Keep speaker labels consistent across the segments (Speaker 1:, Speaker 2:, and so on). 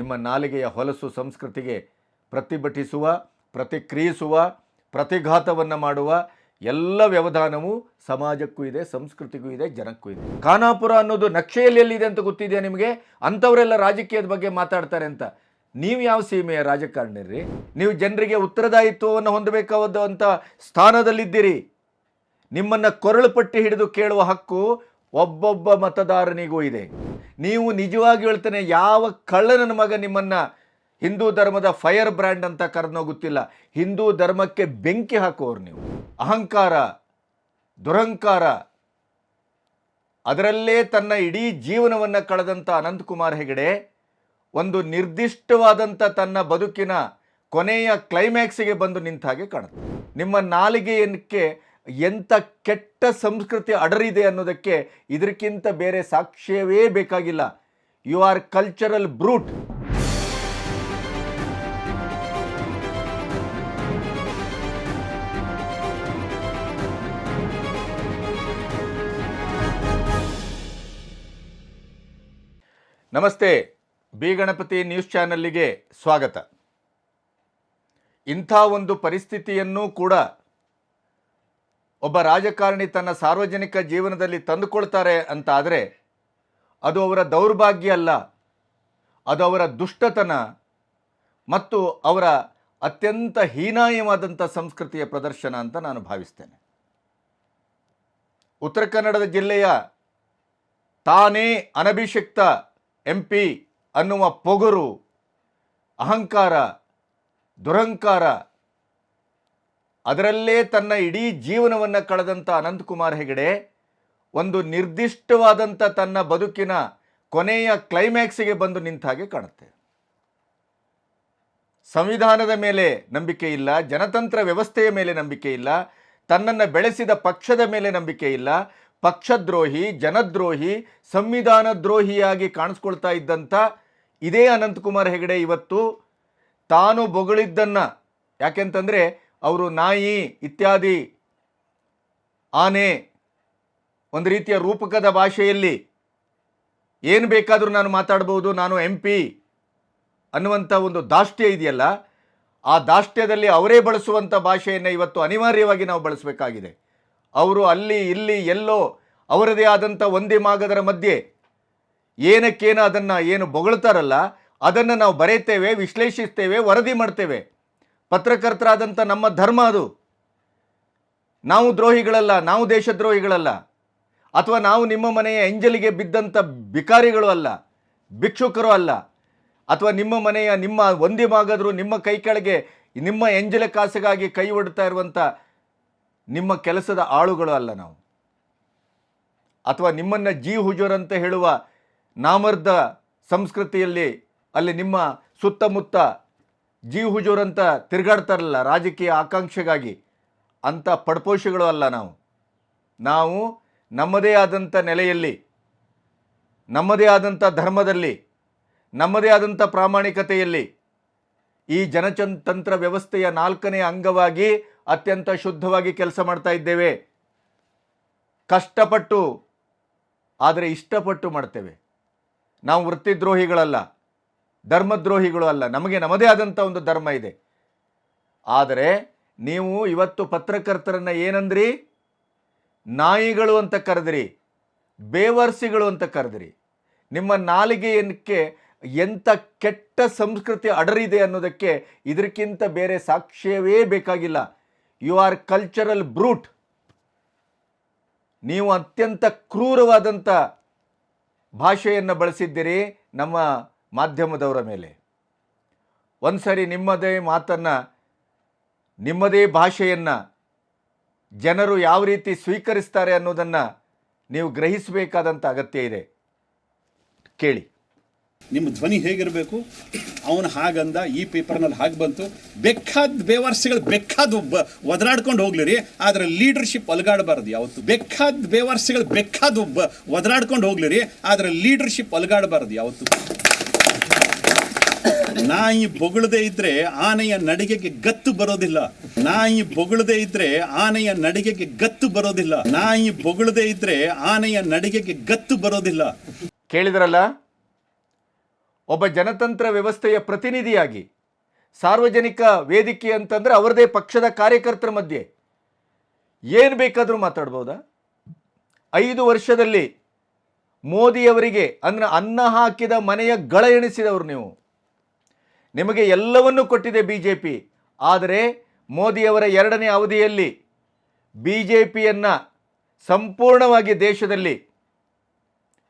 Speaker 1: ನಿಮ್ಮ ನಾಲಿಗೆಯ ಹೊಲಸು ಸಂಸ್ಕೃತಿಗೆ ಪ್ರತಿಭಟಿಸುವ, ಪ್ರತಿಕ್ರಿಯಿಸುವ, ಪ್ರತಿಘಾತವನ್ನು ಮಾಡುವ ಎಲ್ಲ ವ್ಯವಧಾನವೂ ಸಮಾಜಕ್ಕೂ ಇದೆ, ಸಂಸ್ಕೃತಿಗೂ ಇದೆ, ಜನಕ್ಕೂ ಇದೆ. ಖಾನಾಪುರ ಅನ್ನೋದು ನಕ್ಷೆಯಲ್ಲಿ ಎಲ್ಲಿದೆ ಅಂತ ಗೊತ್ತಿದೆಯಾ ನಿಮಗೆ? ಅಂಥವರೆಲ್ಲ ರಾಜಕೀಯದ ಬಗ್ಗೆ ಮಾತಾಡ್ತಾರೆ ಅಂತ. ನೀವು ಯಾವ ಸೀಮೆಯ ರಾಜಕಾರಣಿರ್ರಿ? ನೀವು ಜನರಿಗೆ ಉತ್ತರದಾಯಿತ್ವವನ್ನು ಹೊಂದಬೇಕಾದಂಥ ಸ್ಥಾನದಲ್ಲಿದ್ದೀರಿ. ನಿಮ್ಮನ್ನು ಕೊರಳು ಪಟ್ಟಿ ಹಿಡಿದು ಕೇಳುವ ಹಕ್ಕು ಒಬ್ಬೊಬ್ಬ ಮತದಾರನಿಗೂ ಇದೆ. ನೀವು ನಿಜವಾಗಿ ಹೇಳ್ತೇನೆ, ಯಾವ ಕಳ್ಳನ ಮಗ ನಿಮ್ಮನ್ನು ಹಿಂದೂ ಧರ್ಮದ ಫೈರ್ ಬ್ರ್ಯಾಂಡ್ ಅಂತ ಕರೆದೋ ಗೊತ್ತಿಲ್ಲ ಹಿಂದೂ ಧರ್ಮಕ್ಕೆ ಬೆಂಕಿ ಹಾಕುವವರು ನೀವು. ಅಹಂಕಾರ, ದುರಹಂಕಾರ, ಅದರಲ್ಲೇ ತನ್ನ ಇಡೀ ಜೀವನವನ್ನು ಕಳೆದಂಥ ಅನಂತಕುಮಾರ್ ಹೆಗಡೆ, ಒಂದು ನಿರ್ದಿಷ್ಟವಾದಂಥ ತನ್ನ ಬದುಕಿನ ಕೊನೆಯ ಕ್ಲೈಮ್ಯಾಕ್ಸಿಗೆ ಬಂದು ನಿಂತ ಹಾಗೆ ಕಾಣುತ್ತೆ. ನಿಮ್ಮ ನಾಲಿಗೆಯಕ್ಕೆ ಎಂಥ ಕೆಟ್ಟ ಸಂಸ್ಕೃತಿ ಅಡರಿದೆ ಅನ್ನೋದಕ್ಕೆ ಇದಕ್ಕಿಂತ ಬೇರೆ ಸಾಕ್ಷ್ಯವೇ ಬೇಕಾಗಿಲ್ಲ. ಯು ಆರ್ ಕಲ್ಚರಲ್ ಬ್ರೂಟ್ ನಮಸ್ತೆ, ಬಿ ಗಣಪತಿ ನ್ಯೂಸ್ ಚಾನಲ್ಲಿಗೆ ಸ್ವಾಗತ. ಇಂಥ ಒಂದು ಪರಿಸ್ಥಿತಿಯನ್ನು ಕೂಡ ಒಬ್ಬ ರಾಜಕಾರಣಿ ತನ್ನ ಸಾರ್ವಜನಿಕ ಜೀವನದಲ್ಲಿ ತಂದುಕೊಳ್ತಾರೆ ಅಂತ ಆದರೆ ಅದು ಅವರ ದೌರ್ಭಾಗ್ಯ ಅಲ್ಲ. ಅದು ಅವರ ದುಷ್ಟತನ ಮತ್ತು ಅವರ ಅತ್ಯಂತ ಹೀನಾಯವಾದಂಥ ಸಂಸ್ಕೃತಿಯ ಪ್ರದರ್ಶನ ಅಂತ ನಾನು ಭಾವಿಸ್ತೇನೆ. ಉತ್ತರ ಕನ್ನಡದ ಜಿಲ್ಲೆಯ ತಾನೇ ಅನಭಿಷಿಕ್ತ ಎಂ ಪಿ ಅನ್ನುವ ಪೊಗರು, ಅಹಂಕಾರ, ದುರಹಂಕಾರ ಅದರಲ್ಲೇ ತನ್ನ ಇಡೀ ಜೀವನವನ್ನು ಕಳೆದಂಥ ಅನಂತಕುಮಾರ್ ಹೆಗಡೆ ಒಂದು ನಿರ್ದಿಷ್ಟವಾದಂಥ ತನ್ನ ಬದುಕಿನ ಕೊನೆಯ ಕ್ಲೈಮ್ಯಾಕ್ಸಿಗೆ ಬಂದು ನಿಂತ ಹಾಗೆ ಕಾಣುತ್ತೆ. ಸಂವಿಧಾನದ ಮೇಲೆ ನಂಬಿಕೆ ಇಲ್ಲ, ಜನತಂತ್ರ ವ್ಯವಸ್ಥೆಯ ಮೇಲೆ ನಂಬಿಕೆ ಇಲ್ಲ, ತನ್ನನ್ನು ಬೆಳೆಸಿದ ಪಕ್ಷದ ಮೇಲೆ ನಂಬಿಕೆ ಇಲ್ಲ, ಪಕ್ಷದ್ರೋಹಿ, ಜನದ್ರೋಹಿ ಸಂವಿಧಾನ ದ್ರೋಹಿಯಾಗಿ ಕಾಣಿಸ್ಕೊಳ್ತಾ ಇದ್ದಂಥ ಇದೇ ಅನಂತಕುಮಾರ್ ಹೆಗಡೆ ಇವತ್ತು ತಾನು ಬೊಗಳಿದ್ದನ್ನು ಯಾಕೆಂತಂದರೆ ಅವರು ನಾಯಿ ಇತ್ಯಾದಿ ಆನೆ ಒಂದು ರೀತಿಯ ರೂಪಕದ ಭಾಷೆಯಲ್ಲಿ ಏನು ಬೇಕಾದರೂ ನಾನು ಮಾತಾಡ್ಬೋದು, ನಾನು ಎಂ ಪಿ ಅನ್ನುವಂಥ ಒಂದು ದಾಷ್ಟ್ಯ ಇದೆಯಲ್ಲ, ಆ ದಾಷ್ಟ್ಯದಲ್ಲಿ ಅವರೇ ಬಳಸುವಂಥ ಭಾಷೆಯನ್ನು ಇವತ್ತು ಅನಿವಾರ್ಯವಾಗಿ ನಾವು ಬಳಸಬೇಕಾಗಿದೆ. ಅವರು ಅಲ್ಲಿ, ಇಲ್ಲಿ, ಎಲ್ಲೋ ಅವರದೇ ಆದಂಥ ಒಂದೇ ಮಾಗದರ ಮಧ್ಯೆ ಏನಕ್ಕೇನು ಅದನ್ನು ಏನು ಬೊಗಳ್ತಾರಲ್ಲ, ಅದನ್ನು ನಾವು ಬರೆಯುತ್ತೇವೆ, ವಿಶ್ಲೇಷಿಸ್ತೇವೆ, ವರದಿ ಮಾಡ್ತೇವೆ. ಪತ್ರಕರ್ತರಾದಂಥ ನಮ್ಮ ಧರ್ಮ ಅದು. ನಾವು ದ್ರೋಹಿಗಳಲ್ಲ, ನಾವು ದೇಶದ್ರೋಹಿಗಳಲ್ಲ. ಅಥವಾ ನಾವು ನಿಮ್ಮ ಮನೆಯ ಎಂಜಲಿಗೆ ಬಿದ್ದಂಥ ಬಿಕಾರಿಗಳು ಅಲ್ಲ, ಭಿಕ್ಷುಕರು ಅಲ್ಲ. ಅಥವಾ ನಿಮ್ಮ ಮನೆಯ ನಿಮ್ಮ ಒಂದೇ ಮಾಗದ್ರು ನಿಮ್ಮ ಕೈ ಕೆಳಗೆ ನಿಮ್ಮ ಎಂಜಲ ಕಾಸಿಗಾಗಿ ಕೈ ಒಡ್ತಾ ಇರುವಂಥ ನಿಮ್ಮ ಕೆಲಸದ ಆಳುಗಳು ಅಲ್ಲ ನಾವು. ಅಥವಾ ನಿಮ್ಮನ್ನು ಜೀ ಹುಜೂರ್ ಅಂತ ಹೇಳುವ ನಾಮರ್ದ ಸಂಸ್ಕೃತಿಯಲ್ಲಿ ಅಲ್ಲಿ ನಿಮ್ಮ ಸುತ್ತಮುತ್ತ ಜಿ ಹುಜೂರ್ ಅಂತ ತಿರುಗಾಡ್ತಾರಲ್ಲ ರಾಜಕೀಯ ಆಕಾಂಕ್ಷೆಗಾಗಿ, ಅಂಥ ಪಡ್ಪೋಷಿಗಳು ಅಲ್ಲ ನಾವು. ನಾವು ನಮ್ಮದೇ ಆದಂಥ ನೆಲೆಯಲ್ಲಿ, ನಮ್ಮದೇ ಆದಂಥ ಧರ್ಮದಲ್ಲಿ, ನಮ್ಮದೇ ಆದಂಥ ಪ್ರಾಮಾಣಿಕತೆಯಲ್ಲಿ ಈ ಜನತಂತ್ರ ವ್ಯವಸ್ಥೆಯ ನಾಲ್ಕನೇ ಅಂಗವಾಗಿ ಅತ್ಯಂತ ಶುದ್ಧವಾಗಿ ಕೆಲಸ ಮಾಡ್ತಾ ಇದ್ದೇವೆ. ಕಷ್ಟಪಟ್ಟು, ಆದರೆ ಇಷ್ಟಪಟ್ಟು ಮಾಡ್ತೇವೆ. ನಾವು ವೃತ್ತಿದ್ರೋಹಿಗಳಲ್ಲ. ಧರ್ಮದ್ರೋಹಿಗಳು ಅಲ್ಲ. ನಮಗೆ ನಮ್ಮದೇ ಆದಂಥ ಒಂದು ಧರ್ಮ ಇದೆ. ಆದರೆ ನೀವು ಇವತ್ತು ಪತ್ರಕರ್ತರನ್ನು ಏನಂದ್ರಿ? ನಾಯಿಗಳು ಅಂತ ಕರೆದ್ರಿ, ಬೇವರ್ಸಿಗಳು ಅಂತ ಕರೆದ್ರಿ. ನಿಮ್ಮ ನಾಲಿಗೆಯಕ್ಕೆ ಎಂಥ ಕೆಟ್ಟ ಸಂಸ್ಕೃತಿ ಅಡರಿದೆ ಅನ್ನೋದಕ್ಕೆ ಇದಕ್ಕಿಂತ ಬೇರೆ ಸಾಕ್ಷ್ಯವೇ ಬೇಕಾಗಿಲ್ಲ. ಯು ಆರ್ ಕಲ್ಚರಲ್ ಬ್ರೂಟ್ ನೀವು ಅತ್ಯಂತ ಕ್ರೂರವಾದಂಥ ಭಾಷೆಯನ್ನು ಬಳಸಿದ್ದೀರಿ. ನಮ್ಮ ಮಾಧ್ಯಮದವರ ಮೇಲೆ. ಒಂದು ಸರಿ ನಿಮ್ಮದೇ ಮಾತನ್ನು, ನಿಮ್ಮದೇ ಭಾಷೆಯನ್ನು ಜನರು ಯಾವ ರೀತಿ ಸ್ವೀಕರಿಸ್ತಾರೆ ಅನ್ನೋದನ್ನು ನೀವು ಗ್ರಹಿಸಬೇಕಾದಂಥ ಅಗತ್ಯ ಇದೆ. ಕೇಳಿ.
Speaker 2: ನಿಮ್ಮ ಧ್ವನಿ ಹೇಗಿರಬೇಕು? ಅವನು ಹಾಗಂದ, ಈ ಪೇಪರ್ನಲ್ಲಿ ಹಾಗೆ ಬಂತು. ಬೆಕ್ಕಾದ ಬೇವಾರ್ಸಿಗಳು ಬೆಕ್ಕಾದ ಒದರಾಡ್ಕೊಂಡು ಹೋಗ್ಲಿರಿ, ಆದರೆ ಲೀಡರ್ಶಿಪ್ ಅಲಗಾಡಬಾರ್ದು ಯಾವತ್ತು. ಬೆಕ್ಕಾದ ಬೇವಾರ್ಸಿಗಳು ಬೆಕ್ಕಾದ ಒದರಾಡ್ಕೊಂಡು ಹೋಗ್ಲಿರಿ, ಆದರೆ ಲೀಡರ್ಶಿಪ್ ಅಲಗಾಡಬಾರ್ದು ಯಾವತ್ತು. ನಾಯಿ ಬೊಗಳದೇ ಇದ್ರೆ ಆನೆಯ ನಡಿಗೆಗೆ ಗತ್ತು ಬರೋದಿಲ್ಲ. ನಾಯಿ ಬೊಗಳದೇ ಇದ್ರೆ ಆನೆಯ ನಡಿಗೆಗೆ ಗತ್ತು ಬರೋದಿಲ್ಲ. ನಾಯಿ ಬೊಗಳದೇ ಇದ್ರೆ ಆನೆಯ ನಡಿಗೆಗೆ ಗತ್ತು ಬರೋದಿಲ್ಲ.
Speaker 1: ಕೇಳಿದ್ರಲ್ಲ? ಒಬ್ಬ ಜನತಂತ್ರ ವ್ಯವಸ್ಥೆಯ ಪ್ರತಿನಿಧಿಯಾಗಿ, ಸಾರ್ವಜನಿಕ ವೇದಿಕೆ ಅಂತಂದ್ರೆ ಅವರದೇ ಪಕ್ಷದ ಕಾರ್ಯಕರ್ತರ ಮಧ್ಯೆ. ಏನು ಬೇಕಾದರೂ ಮಾತಾಡ್ಬೋದಾ? ಐದು ವರ್ಷದಲ್ಲಿ ಮೋದಿಯವರಿಗೆ ಅಂದ್ರೆ ಅನ್ನ ಹಾಕಿದ ಮನೆಯ ಗಳ ಎಣಿಸಿದವರು ನೀವು. ನಿಮಗೆ ಎಲ್ಲವನ್ನೂ ಕೊಟ್ಟಿದೆ ಬಿ ಜೆ ಪಿ ಆದರೆ ಮೋದಿಯವರ ಎರಡನೇ ಅವಧಿಯಲ್ಲಿ ಬಿ ಜೆ ಪಿಯನ್ನು ಸಂಪೂರ್ಣವಾಗಿ ದೇಶದಲ್ಲಿ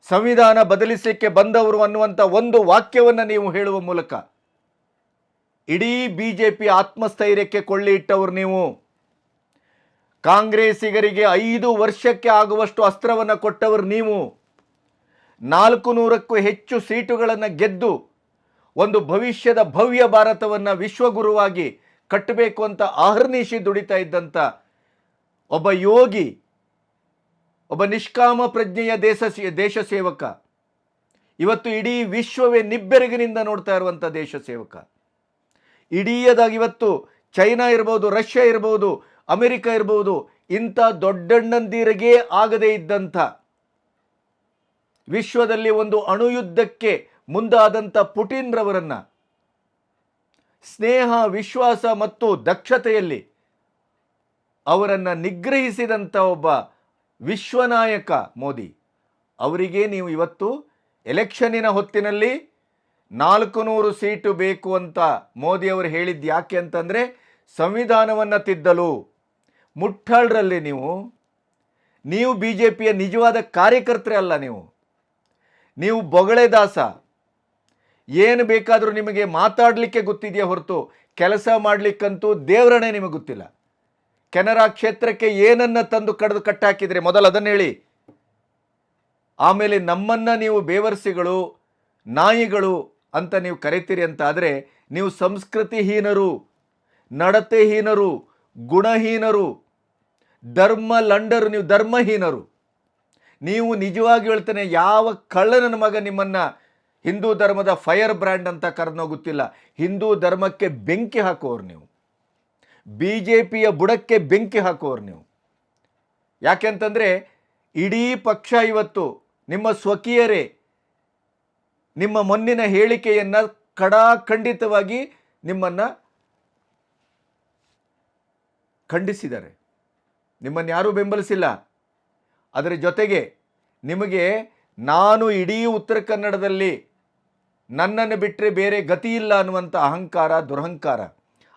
Speaker 1: ಸಂವಿಧಾನ ಬದಲಿಸಲಿಕ್ಕೆ ಬಂದವರು ಅನ್ನುವಂಥ ಒಂದು ವಾಕ್ಯವನ್ನು ನೀವು ಹೇಳುವ ಮೂಲಕ ಇಡೀ ಬಿ ಜೆ ಪಿ ಆತ್ಮಸ್ಥೈರ್ಯಕ್ಕೆ ಕೊಳ್ಳಿ ಇಟ್ಟವರು ನೀವು. ಕಾಂಗ್ರೆಸ್ಸಿಗರಿಗೆ ಐದು ವರ್ಷಕ್ಕೆ ಆಗುವಷ್ಟು ಅಸ್ತ್ರವನ್ನು ಕೊಟ್ಟವರು ನೀವು. ನಾಲ್ಕು ನೂರಕ್ಕೂ ಹೆಚ್ಚು ಸೀಟುಗಳನ್ನು ಗೆದ್ದು ಒಂದು ಭವಿಷ್ಯದ ಭವ್ಯ ಭಾರತವನ್ನು ವಿಶ್ವಗುರುವಾಗಿ ಕಟ್ಟಬೇಕು ಅಂತ ಆಹರ್ನಿಶಿ ದುಡಿತಾ ಇದ್ದಂಥ ಒಬ್ಬ ಯೋಗಿ, ಒಬ್ಬ ನಿಷ್ಕಾಮ ಪ್ರಜ್ಞೆಯ ದೇಶ ದೇಶ ಸೇವಕ. ಇವತ್ತು ಇಡೀ ವಿಶ್ವವೇ ನಿಬ್ಬೆರಗಿನಿಂದ ನೋಡ್ತಾ ಇರುವಂಥ ದೇಶ ಸೇವಕ. ಇಡೀಯದಾಗಿ ಇವತ್ತು ಚೈನಾ ಇರ್ಬೋದು, ರಷ್ಯಾ ಇರ್ಬೋದು, ಅಮೆರಿಕ ಇರ್ಬೋದು, ಇಂಥ ದೊಡ್ಡಣ್ಣಂದಿರಿಗೆ ಆಗದೇ ಇದ್ದಂಥ ವಿಶ್ವದಲ್ಲಿ ಒಂದು ಅಣುಯುದ್ಧಕ್ಕೆ ಮುಂದಾದಂಥ ಪುಟಿನ್ರವರನ್ನು. ಸ್ನೇಹ, ವಿಶ್ವಾಸ ಮತ್ತು ದಕ್ಷತೆಯಲ್ಲಿ ಅವರನ್ನು ನಿಗ್ರಹಿಸಿದಂಥ ಒಬ್ಬ ವಿಶ್ವನಾಯಕ ಮೋದಿ. ಅವರಿಗೆ ನೀವು ಇವತ್ತು ಎಲೆಕ್ಷನ್ನಿನ ಹೊತ್ತಿನಲ್ಲಿ ನಾಲ್ಕು ನೂರು ಸೀಟು ಬೇಕು ಅಂತ ಮೋದಿ ಅವರು ಹೇಳಿದ್ದು ಯಾಕೆ ಅಂತಂದರೆ ಸಂವಿಧಾನವನ್ನು ತಿದ್ದಲು. ಮುಟ್ಟಾಳ್ರಲ್ಲಿ ನೀವು ನೀವು ಬಿ ಜೆ ಪಿಯ ನಿಜವಾದ ಕಾರ್ಯಕರ್ತರೇ ಅಲ್ಲ ನೀವು. ನೀವು ಬೊಗಳೆ ದಾಸ. ಏನು ಬೇಕಾದರೂ ನಿಮಗೆ ಮಾತಾಡಲಿಕ್ಕೆ ಗೊತ್ತಿದೆಯಾ ಹೊರತು ಕೆಲಸ ಮಾಡಲಿಕ್ಕಂತೂ ದೇವರನೇ ನಿಮಗೆ ಗೊತ್ತಿಲ್ಲ. ಕೆನರಾ ಕ್ಷೇತ್ರಕ್ಕೆ ಏನನ್ನ ತಂದು ಕಡಿದು ಕಟ್ಟಾಕಿದರೆ ಮೊದಲು ಅದನ್ನು ಹೇಳಿ. ಆಮೇಲೆ ನಮ್ಮನ್ನ ನೀವು ಬೇವರ್ಸಿಗಳು, ನಾಯಿಗಳು ಅಂತ ನೀವು ಕರಿತೀರಿ ಅಂತ ಆದರೆ ನೀವು ಸಂಸ್ಕೃತಿಹೀನರು, ನಡತೆಹೀನರು, ಗುಣಹೀನರು, ಧರ್ಮ ಲಂಡರು, ನೀವು ಧರ್ಮಹೀನರು. ನೀವು ನಿಜವಾಗಿ ಹೇಳ್ತೇನೆ ಯಾವ ಕಳ್ಳನ ಮಗ ನಿಮ್ಮನ್ನು ಹಿಂದೂ ಧರ್ಮದ ಫೈರ್ ಬ್ರ್ಯಾಂಡ್ ಅಂತ ಕರೆದೋ ಹಿಂದೂ ಧರ್ಮಕ್ಕೆ ಬೆಂಕಿ ಹಾಕುವವರು ನೀವು. ಬಿ ಜೆ ಪಿಯ ಬುಡಕ್ಕೆ ಬೆಂಕಿ ಹಾಕುವವರು ನೀವು. ಯಾಕೆಂತಂದರೆ ಇಡೀ ಪಕ್ಷ ಇವತ್ತು ನಿಮ್ಮ ಸ್ವಕೀಯರೇ ನಿಮ್ಮ ಮೊನ್ನಿನ ಹೇಳಿಕೆಯನ್ನು ಕಡಾಖಂಡಿತವಾಗಿ ನಿಮ್ಮನ್ನು ಖಂಡಿಸಿದ್ದಾರೆ. ನಿಮ್ಮನ್ನು ಯಾರೂ ಬೆಂಬಲಿಸಿಲ್ಲ. ಅದರ ಜೊತೆಗೆ ನಿಮಗೆ ನಾನು ಇಡೀ ಉತ್ತರ ಕನ್ನಡದಲ್ಲಿ ನನ್ನನ್ನು ಬಿಟ್ಟರೆ ಬೇರೆ ಗತಿ ಇಲ್ಲ ಅನ್ನುವಂಥ ಅಹಂಕಾರ, ದುರಹಂಕಾರ.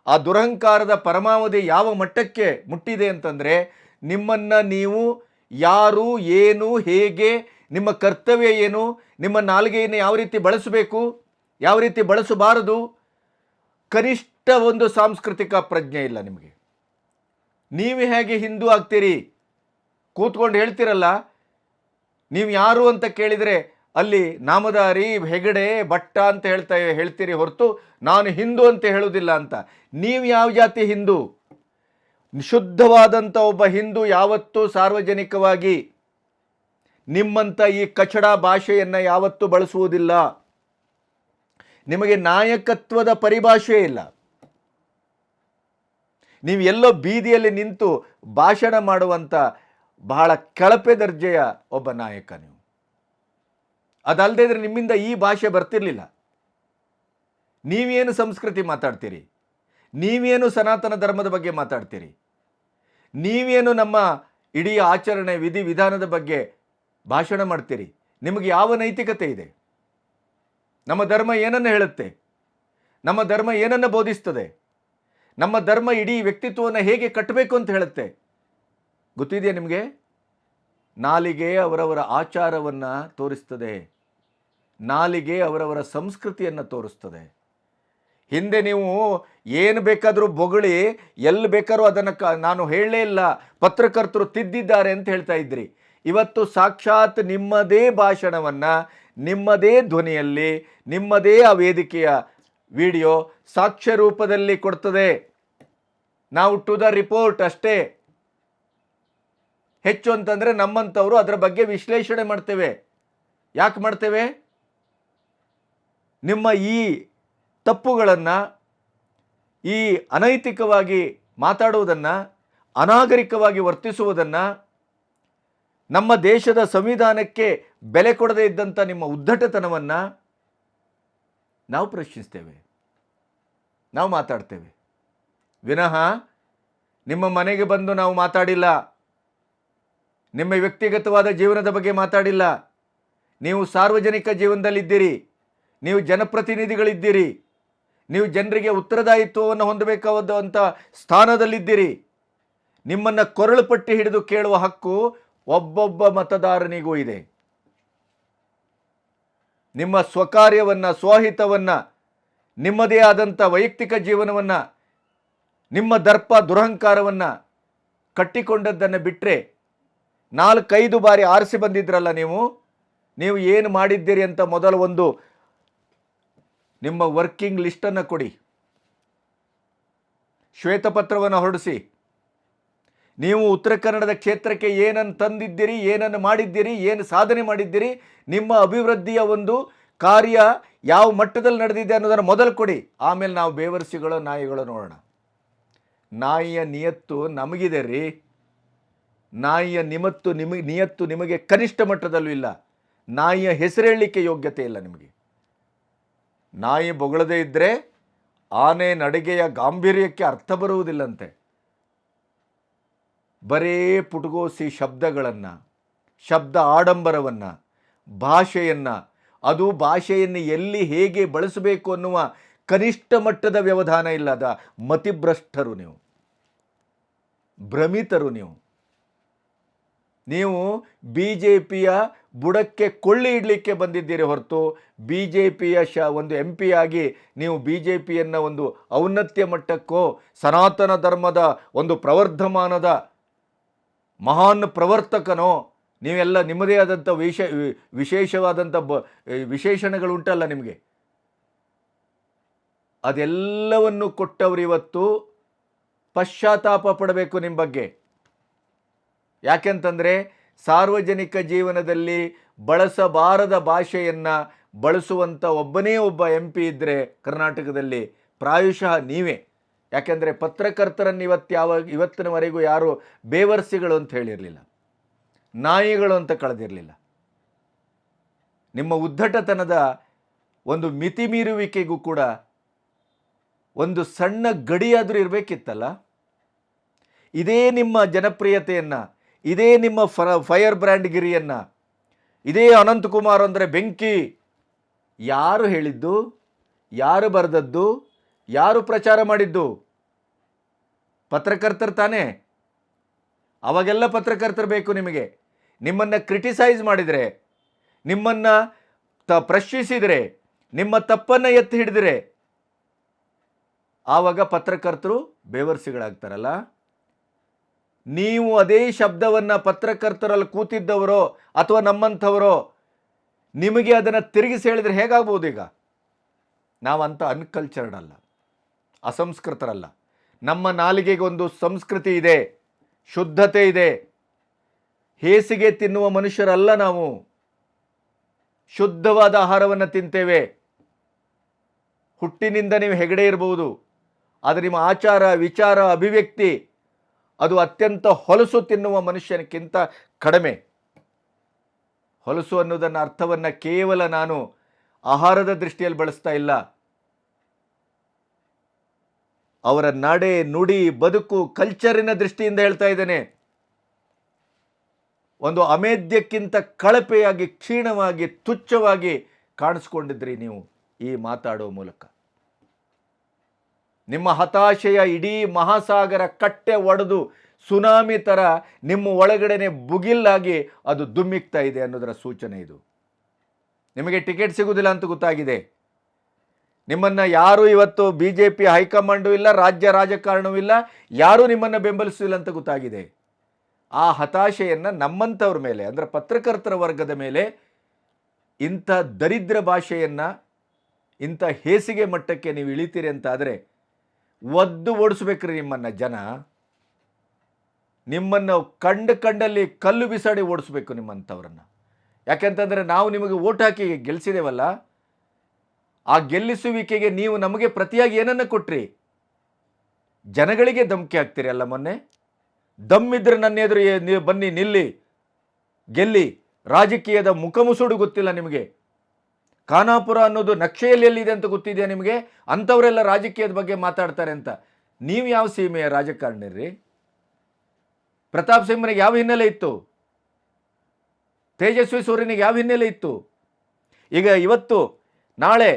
Speaker 1: ಆ ದುರಹಂಕಾರದ ಪರಮಾವಧಿ ಯಾವ ಮಟ್ಟಕ್ಕೆ ಮುಟ್ಟಿದೆ ಅಂತಂದರೆ, ನಿಮ್ಮನ್ನು ನೀವು ಯಾರು, ಏನು, ಹೇಗೆ, ನಿಮ್ಮ ಕರ್ತವ್ಯ ಏನು, ನಿಮ್ಮ ನಾಲ್ಗೆಯನ್ನು ಯಾವ ರೀತಿ ಬಳಸಬೇಕು, ಯಾವ ರೀತಿ ಬಳಸಬಾರದು, ಕನಿಷ್ಠ ಒಂದು ಸಾಂಸ್ಕೃತಿಕ ಪ್ರಜ್ಞೆ ಇಲ್ಲ ನಿಮಗೆ. ನೀವು ಹೇಗೆ ಹಿಂದೂ ಆಗ್ತೀರಿ? ಕೂತ್ಕೊಂಡು ಹೇಳ್ತಿರಲ್ಲ, ನೀವು ಯಾರು ಅಂತ ಕೇಳಿದರೆ ಅಲ್ಲಿ ನಾಮದಾರಿ ಹೆಗಡೆ ಭಟ್ಟ ಅಂತ ಹೇಳ್ತಾ ಹೇಳ್ತೀರಿ ಹೊರತು ನಾನು ಹಿಂದೂ ಅಂತ ಹೇಳುವುದಿಲ್ಲ ಅಂತ. ನೀವು ಯಾವ ಜಾತಿ ಹಿಂದೂ? ಶುದ್ಧವಾದಂಥ ಒಬ್ಬ ಹಿಂದೂ ಯಾವತ್ತೂ ಸಾರ್ವಜನಿಕವಾಗಿ ನಿಮ್ಮಂಥ ಈ ಕಚಡ ಭಾಷೆಯನ್ನು ಯಾವತ್ತೂ ಬಳಸುವುದಿಲ್ಲ. ನಿಮಗೆ ನಾಯಕತ್ವದ ಪರಿಭಾಷೆ ಇಲ್ಲ. ನೀವು ಎಲ್ಲೋ ಬೀದಿಯಲ್ಲಿ ನಿಂತು ಭಾಷಣ ಮಾಡುವಂಥ ಬಹಳ ಕಳಪೆ ದರ್ಜೆಯ ಒಬ್ಬ ನಾಯಕ ನೀವು. ಅದಲ್ಲದೆ ಇದ್ರೆ ನಿಮ್ಮಿಂದ ಈ ಭಾಷೆ ಬರ್ತಿರ್ಲಿಲ್ಲ. ನೀವೇನು ಸಂಸ್ಕೃತಿ ಮಾತಾಡ್ತೀರಿ? ನೀವೇನು ಸನಾತನ ಧರ್ಮದ ಬಗ್ಗೆ ಮಾತಾಡ್ತೀರಿ? ನೀವೇನು ನಮ್ಮ ಇಡೀ ಆಚರಣೆ ವಿಧಿ ವಿಧಾನದ ಬಗ್ಗೆ ಭಾಷಣ ಮಾಡ್ತೀರಿ? ನಿಮಗೆ ಯಾವ ನೈತಿಕತೆ ಇದೆ? ನಮ್ಮ ಧರ್ಮ ಏನನ್ನು ಹೇಳುತ್ತೆ? ನಮ್ಮ ಧರ್ಮ ಏನನ್ನು ಬೋಧಿಸ್ತದೆ? ನಮ್ಮ ಧರ್ಮ ಇಡೀ ವ್ಯಕ್ತಿತ್ವವನ್ನು ಹೇಗೆ ಕಟ್ಟಬೇಕು ಅಂತ ಹೇಳುತ್ತೆ? ಗೊತ್ತಿದೆಯಾ ನಿಮಗೆ? ನಾಲಿಗೆ ಅವರವರ ಆಚಾರವನ್ನು ತೋರಿಸ್ತದೆ. ನಾಲಿಗೆ ಅವರವರ ಸಂಸ್ಕೃತಿಯನ್ನು ತೋರಿಸ್ತದೆ. ಹಿಂದೆ ನೀವು ಏನು ಬೇಕಾದರೂ ಬೊಗಳಿ ಎಲ್ಲಿ ಬೇಕಾದ್ರೂ ಅದನ್ನು ಕ, ನಾನು ಹೇಳಲೇ ಇಲ್ಲ, ಪತ್ರಕರ್ತರು ತಿದ್ದಿದ್ದಾರೆ ಅಂತ ಹೇಳ್ತಾ ಇದ್ರಿ. ಇವತ್ತು ಸಾಕ್ಷಾತ್ ನಿಮ್ಮದೇ ಭಾಷಣವನ್ನು, ನಿಮ್ಮದೇ ಧ್ವನಿಯಲ್ಲಿ, ನಿಮ್ಮದೇ ಆ ವೇದಿಕೆಯ ವಿಡಿಯೋ ಸಾಕ್ಷ್ಯ ರೂಪದಲ್ಲಿ ಕೊಡ್ತದೆ. ನಾವು ಟು ದ ರಿಪೋರ್ಟ್ ಅಷ್ಟೇ. ಹೆಚ್ಚು ಅಂತಂದರೆ ನಮ್ಮಂಥವರು ಅದರ ಬಗ್ಗೆ ವಿಶ್ಲೇಷಣೆ ಮಾಡ್ತೇವೆ. ಯಾಕೆ ಮಾಡ್ತೇವೆ? ನಿಮ್ಮ ಈ ತಪ್ಪುಗಳನ್ನು, ಈ ಅನೈತಿಕವಾಗಿ ಮಾತಾಡುವುದನ್ನು ಅನಾಗರಿಕವಾಗಿ ವರ್ತಿಸುವುದನ್ನು ನಮ್ಮ ದೇಶದ ಸಂವಿಧಾನಕ್ಕೆ ಬೆಲೆ ಕೊಡದೇ ಇದ್ದಂಥ ನಿಮ್ಮ ಉದ್ದಟತನವನ್ನು ನಾವು ಪ್ರಶ್ನಿಸ್ತೇವೆ. ನಾವು ಮಾತಾಡ್ತೇವೆ. ವಿನಃ ನಿಮ್ಮ ಮನೆಗೆ ಬಂದು ನಾವು ಮಾತಾಡಿಲ್ಲ. ನಿಮ್ಮ ವ್ಯಕ್ತಿಗತವಾದ ಜೀವನದ ಬಗ್ಗೆ ಮಾತಾಡಿಲ್ಲ. ನೀವು ಸಾರ್ವಜನಿಕ ಜೀವನದಲ್ಲಿದ್ದೀರಿ. ನೀವು ಜನಪ್ರತಿನಿಧಿಗಳಿದ್ದೀರಿ. ನೀವು ಜನರಿಗೆ ಉತ್ತರದಾಯಿತ್ವವನ್ನು ಹೊಂದಬೇಕಾದಂಥ ಸ್ಥಾನದಲ್ಲಿದ್ದೀರಿ. ನಿಮ್ಮನ್ನು ಕೊರಳು ಪಟ್ಟಿ ಹಿಡಿದು ಕೇಳುವ ಹಕ್ಕು ಒಬ್ಬೊಬ್ಬ ಮತದಾರನಿಗೂ ಇದೆ. ನಿಮ್ಮ ಸ್ವಕಾರ್ಯವನ್ನು, ಸ್ವಹಿತವನ್ನು, ನಿಮ್ಮದೇ ಆದಂಥ ವೈಯಕ್ತಿಕ ಜೀವನವನ್ನು, ನಿಮ್ಮ ದರ್ಪ ದುರಹಂಕಾರವನ್ನು ಕಟ್ಟಿಕೊಂಡದ್ದನ್ನು ಬಿಟ್ಟರೆ ನಾಲ್ಕೈದು ಬಾರಿ ಆರಿಸಿ ಬಂದಿದ್ರಲ್ಲ ನೀವು? ನೀವು ಏನು ಮಾಡಿದ್ದೀರಿ ಅಂತ ಮೊದಲ ಒಂದು ನಿಮ್ಮ ವರ್ಕಿಂಗ್ ಲಿಸ್ಟನ್ನು ಕೊಡಿ. ಶ್ವೇತಪತ್ರವನ್ನು ಹೊರಡಿಸಿ. ನೀವು ಉತ್ತರ ಕನ್ನಡದ ಕ್ಷೇತ್ರಕ್ಕೆ ಏನನ್ನು ತಂದಿದ್ದೀರಿ, ಏನನ್ನು ಮಾಡಿದ್ದೀರಿ, ಏನು ಸಾಧನೆ ಮಾಡಿದ್ದೀರಿ, ನಿಮ್ಮ ಅಭಿವೃದ್ಧಿಯ ಒಂದು ಕಾರ್ಯ ಯಾವ ಮಟ್ಟದಲ್ಲಿ ನಡೆದಿದೆ ಅನ್ನೋದನ್ನು ಮೊದಲು ಕೊಡಿ. ಆಮೇಲೆ ನಾವು ಬೇವರ್ಸಿಗಳು ನಾಯಿಗಳು ನೋಡೋಣ. ನಾಯಿಯ ನಿಯತ್ತು ನಮಗಿದೆ ರೀ. ನಾಯಿಯ ನಿಮತ್ತು ನಿಮಗೆ ನಿಯತ್ತು ನಿಮಗೆ ಕನಿಷ್ಠ ಮಟ್ಟದಲ್ಲೂ ಇಲ್ಲ. ನಾಯಿಯ ಹೆಸರೇಳಲಿಕ್ಕೆ ಯೋಗ್ಯತೆ ಇಲ್ಲ ನಿಮಗೆ. ನಾಯಿ ಬೊಗಳದೇ ಇದ್ದರೆ ಆನೆ ನಡಿಗೆಯ ಗಾಂಭೀರ್ಯಕ್ಕೆ ಅರ್ಥ ಬರುವುದಿಲ್ಲಂತೆ. ಬರೇ ಪುಟಗೋಸಿ ಶಬ್ದಗಳನ್ನು, ಶಬ್ದ ಆಡಂಬರವನ್ನು, ಭಾಷೆಯನ್ನು, ಅದು ಭಾಷೆಯನ್ನು ಎಲ್ಲಿ ಹೇಗೆ ಬಳಸಬೇಕು ಅನ್ನುವ ಕನಿಷ್ಠ ಮಟ್ಟದ ವ್ಯವಧಾನ ಇಲ್ಲದ ಮತಿಭ್ರಷ್ಟರು ನೀವು, ಭ್ರಮಿತರು ನೀವು. ನೀವು ಬಿ ಜೆ ಪಿಯ ಬುಡಕ್ಕೆ ಕೊಳ್ಳಿ ಇಡಲಿಕ್ಕೆ ಬಂದಿದ್ದೀರಿ ಹೊರತು ಬಿ ಜೆ ಪಿಯ ಶ ಒಂದು ಎಂ ಪಿ ಆಗಿ ನೀವು ಬಿ ಜೆ ಪಿಯನ್ನು ಒಂದು ಔನ್ನತ್ಯ ಮಟ್ಟಕ್ಕೋ ಸನಾತನ ಧರ್ಮದ ಒಂದು ಪ್ರವರ್ಧಮಾನದ ಮಹಾನ್ ಪ್ರವರ್ತಕನೋ ನೀವೆಲ್ಲ ನಿಮ್ಮದೇ ಆದಂಥ ವಿಶ, ವಿಶೇಷವಾದಂಥ ಬ ವಿಶೇಷಣಗಳು ಉಂಟಲ್ಲ ನಿಮಗೆ? ಅದೆಲ್ಲವನ್ನು ಕೊಟ್ಟವರು ಇವತ್ತು ಪಶ್ಚಾತ್ತಾಪ ಪಡಬೇಕು ನಿಮ್ಮ ಬಗ್ಗೆ. ಯಾಕೆಂತಂದರೆ ಸಾರ್ವಜನಿಕ ಜೀವನದಲ್ಲಿ ಬಳಸಬಾರದ ಭಾಷೆಯನ್ನು ಬಳಸುವಂಥ ಒಬ್ಬನೇ ಒಬ್ಬ ಎಂ ಪಿ ಇದ್ದರೆ ಕರ್ನಾಟಕದಲ್ಲಿ ಪ್ರಾಯಶಃ ನೀವೇ. ಯಾಕೆಂದರೆ ಪತ್ರಕರ್ತರನ್ನು ಇವತ್ತು ಯಾವಾಗ, ಇವತ್ತಿನವರೆಗೂ ಯಾರು ಬೇವರ್ಸಿಗಳು ಅಂತ ಹೇಳಿರಲಿಲ್ಲ. ನಾಯಿಗಳು ಅಂತ ಕಳೆದಿರಲಿಲ್ಲ. ನಿಮ್ಮ ಉದ್ದಟತನದ ಒಂದು ಮಿತಿ ಮೀರುವಿಕೆಗೂ ಕೂಡ ಒಂದು ಸಣ್ಣ ಗಡಿಯಾದರೂ ಇರಬೇಕಿತ್ತಲ್ಲ? ಇದೇ ನಿಮ್ಮ ಜನಪ್ರಿಯತೆಯನ್ನು ಇದೇ ನಿಮ್ಮ ಫರ, ಫೈರ್ ಬ್ರ್ಯಾಂಡ್ ಗಿರಿಯನ್ನು. ಇದೇ ಅನಂತಕುಮಾರ್ ಅಂದರೆ ಬೆಂಕಿ. ಯಾರು ಹೇಳಿದ್ದು? ಯಾರು ಬರೆದದ್ದು? ಯಾರು ಪ್ರಚಾರ ಮಾಡಿದ್ದು? ಪತ್ರಕರ್ತರು ತಾನೇ? ಅವಾಗೆಲ್ಲ ಪತ್ರಕರ್ತರು ಬೇಕು ನಿಮಗೆ. ನಿಮ್ಮನ್ನು ಕ್ರಿಟಿಸೈಸ್ ಮಾಡಿದರೆ, ನಿಮ್ಮನ್ನು ತ, ಪ್ರಶ್ನಿಸಿದರೆ, ನಿಮ್ಮ ತಪ್ಪನ್ನು ಎತ್ತಿ ಹಿಡಿದರೆ. ಆವಾಗ ಪತ್ರಕರ್ತರು ಬೇವರ್ಸಿಗಳಾಗ್ತಾರಲ್ಲ? ನೀವು ಅದೇ ಶಬ್ದವನ್ನು ಪತ್ರಕರ್ತರಲ್ಲಿ ಕೂತಿದ್ದವರೋ ಅಥವಾ ನಮ್ಮಂಥವರೋ, ನಿಮಗೆ ಅದನ್ನು ತಿರುಗಿಸಿ ಹೇಳಿದರೆ ಹೇಗಾಗ್ಬೋದು ಈಗ? ನಾವಂತ ಅನ್ಕಲ್ಚರ್ಡ್ ಅಲ್ಲ, ಅಸಂಸ್ಕೃತರಲ್ಲ. ನಮ್ಮ ನಾಲಿಗೆಗೆ ಒಂದು ಸಂಸ್ಕೃತಿ ಇದೆ, ಶುದ್ಧತೆ ಇದೆ. ಹೇಸಿಗೆ ತಿನ್ನುವ ಮನುಷ್ಯರಲ್ಲ ನಾವು. ಶುದ್ಧವಾದ ಆಹಾರವನ್ನು ತಿಂತೇವೆ. ಹುಟ್ಟಿನಿಂದ ನೀವು ಹೆಗಡೆ ಇರಬಹುದು ಆದರೆ ನಿಮ್ಮ ಆಚಾರ, ವಿಚಾರ, ಅಭಿವ್ಯಕ್ತಿ ಅದು ಅತ್ಯಂತ ಹೊಲಸು ತಿನ್ನುವ ಮನುಷ್ಯನಕ್ಕಿಂತ ಕಡಿಮೆ. ಹೊಲಸು ಅನ್ನೋದನ್ನು ಅರ್ಥವನ್ನು ಕೇವಲ ನಾನು ಆಹಾರದ ದೃಷ್ಟಿಯಲ್ಲಿ ಬಳಸ್ತಾ ಇಲ್ಲ. ಅವರ ನಡೆ, ನುಡಿ, ಬದುಕು ಕಲ್ಚರಿನ ದೃಷ್ಟಿಯಿಂದ ಹೇಳ್ತಾ ಇದ್ದೇನೆ. ಒಂದು ಅಮೇದ್ಯಕ್ಕಿಂತ ಕಳಪೆಯಾಗಿ, ಕ್ಷೀಣವಾಗಿ, ತುಚ್ಛವಾಗಿ ಕಾಣಿಸ್ಕೊಂಡಿದ್ರಿ ನೀವು ಈ ಮಾತಾಡೋ ಮೂಲಕ. ನಿಮ್ಮ ಹತಾಶೆಯ ಇಡೀ ಮಹಾಸಾಗರ ಕಟ್ಟೆ ಒಡೆದು ಸುನಾಮಿ ಥರ ನಿಮ್ಮ ಒಳಗಡೆನೆ ಬುಗಿಲ್ಲಾಗಿ ಅದು ದುಮ್ಮಿಕ್ತಾ ಇದೆ ಅನ್ನೋದರ ಸೂಚನೆ ಇದು. ನಿಮಗೆ ಟಿಕೆಟ್ ಸಿಗುವುದಿಲ್ಲ ಅಂತ ಗೊತ್ತಾಗಿದೆ. ನಿಮ್ಮನ್ನು ಯಾರೂ ಇವತ್ತು ಬಿ ಜೆ ಪಿ ಹೈಕಮಾಂಡು ಇಲ್ಲ, ರಾಜ್ಯ ರಾಜಕಾರಣವೂ ಇಲ್ಲ, ಯಾರೂ ನಿಮ್ಮನ್ನು ಬೆಂಬಲಿಸಿಲ್ಲ ಅಂತ ಗೊತ್ತಾಗಿದೆ. ಆ ಹತಾಶೆಯನ್ನು ನಮ್ಮಂಥವ್ರ ಮೇಲೆ, ಅಂದರೆ ಪತ್ರಕರ್ತರ ವರ್ಗದ ಮೇಲೆ ಇಂಥ ದರಿದ್ರ ಭಾಷೆಯನ್ನು, ಇಂಥ ಹೇಸಿಗೆ ಮಟ್ಟಕ್ಕೆ ನೀವು ಇಳಿತೀರಿ ಅಂತಾದರೆ ಒದ್ದು ಓಡಿಸ್ಬೇಕ್ರಿ ನಿಮ್ಮನ್ನು ಜನ. ನಿಮ್ಮನ್ನು ಕಂಡು ಕಂಡಲ್ಲಿ ಕಲ್ಲು ಬಿಸಾಡಿ ಓಡಿಸ್ಬೇಕು ನಿಮ್ಮಂಥವ್ರನ್ನು. ಯಾಕೆಂತಂದರೆ ನಾವು ನಿಮಗೆ ಓಟ್ ಹಾಕಿ ಗೆಲ್ಲಿಸಿದೇವಲ್ಲ ಆ ಗೆಲ್ಲಿಸುವಿಕೆಗೆ ನೀವು ನಮಗೆ ಪ್ರತಿಯಾಗಿ ಏನನ್ನು ಕೊಟ್ರಿ? ಜನಗಳಿಗೆ ಧಮಕಿ ಹಾಕ್ತೀರಿ ಅಲ್ಲ ಮೊನ್ನೆ? ದಮ್ಮಿದ್ರೆ ನನ್ನ ಎದುರು ಬನ್ನಿ ನಿಲ್ಲಿ. ಗೆಲ್ಲಿ. ರಾಜಕೀಯದ ಮುಖಮುಸುಡು ಗೊತ್ತಿಲ್ಲ ನಿಮಗೆ. ಖಾನಾಪುರ ಅನ್ನೋದು ನಕ್ಷೆಯಲ್ಲಿ ಎಲ್ಲಿದೆ ಅಂತ ಗೊತ್ತಿದೆಯಾ ನಿಮಗೆ? ಅಂಥವರೆಲ್ಲ ರಾಜಕೀಯದ ಬಗ್ಗೆ ಮಾತಾಡ್ತಾರೆ ಅಂತ. ನೀವು ಯಾವ ಸೀಮೆಯ ರಾಜಕಾರಣಿ ರೀ ಪ್ರತಾಪ್ ಸಿಂಹನಿಗೆ ಯಾವ ಹಿನ್ನೆಲೆ ಇತ್ತು? ತೇಜಸ್ವಿ ಸೂರ್ಯನಿಗೆ ಯಾವ ಹಿನ್ನೆಲೆ ಇತ್ತು? ಈಗ ಇವತ್ತು ನಾಳೆ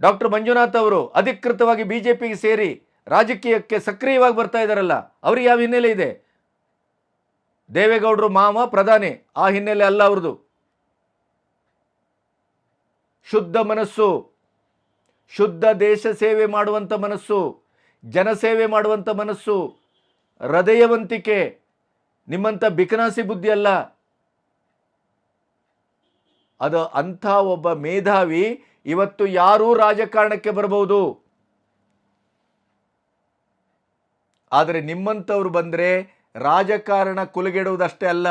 Speaker 1: ಡಾಕ್ಟರ್ ಮಂಜುನಾಥ್ ಅವರು ಅಧಿಕೃತವಾಗಿ ಬಿ ಜೆ ಪಿಗೆ ಸೇರಿ ರಾಜಕೀಯಕ್ಕೆ ಸಕ್ರಿಯವಾಗಿ ಬರ್ತಾ ಇದ್ದಾರಲ್ಲ, ಅವ್ರಿಗೆ ಯಾವ ಹಿನ್ನೆಲೆ ಇದೆ? ದೇವೇಗೌಡರು ಮಾವ ಪ್ರಧಾನಿ, ಆ ಹಿನ್ನೆಲೆ ಅಲ್ಲ ಅವ್ರದ್ದು. ಶುದ್ಧ ಮನಸ್ಸು, ಶುದ್ಧ ದೇಶ ಸೇವೆ ಮಾಡುವಂಥ ಮನಸ್ಸು ಜನಸೇವೆ ಮಾಡುವಂಥ ಮನಸ್ಸು, ಹೃದಯವಂತಿಕೆ ನಿಮ್ಮಂಥ ಬಿಕನಾಸಿ ಬುದ್ಧಿ ಅಲ್ಲ. ಅದು ಅಂಥ ಒಬ್ಬ ಮೇಧಾವಿ ಇವತ್ತು ಯಾರೂ ರಾಜಕಾರಣಕ್ಕೆ ಬರಬಹುದು. ಆದರೆ ನಿಮ್ಮಂಥವ್ರು ಬಂದರೆ ರಾಜಕಾರಣ ಕುಲುಗೆಡುವುದಷ್ಟೇ ಅಲ್ಲ,